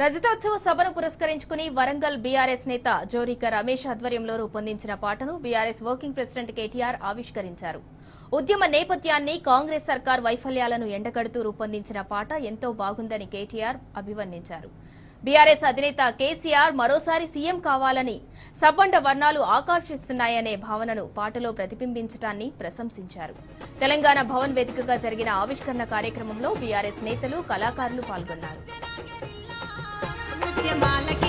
రజతోత్సవ సభను పురస్కరించుకుని వరంగల్ బీఆర్ఎస్ నేత జోరిక రమేష్ ఆధ్వర్యంలో రూపొందించిన పాటను బీఆర్ఎస్ వర్కింగ్ ప్రెసిడెంట్ కేటీఆర్ ఆవిష్కరించారు. ఉద్యమ నేపథ్యాన్ని కాంగ్రెస్ సర్కార్ వైఫల్యాలను ఎండగడుతూ రూపొందించిన పాట ఎంతో బాగుందని కేటీఆర్ అభివర్ణించారు. బీఆర్ఎస్ అధినేత కేసీఆర్ మరోసారి సీఎం కావాలని సబ్బండ వర్ణాలు ఆకాంక్షిస్తున్నాయనే భావనను పాటలో ప్రతిబింబించడాన్ని ప్రశంసించారు. తెలంగాణ భవన్ వేదికగా జరిగిన ఆవిష్కరణ కార్యక్రమంలో బీఆర్ఎస్ నేతలు కళాకారులు పాల్గొన్నారు. ಬಾಲಕಿ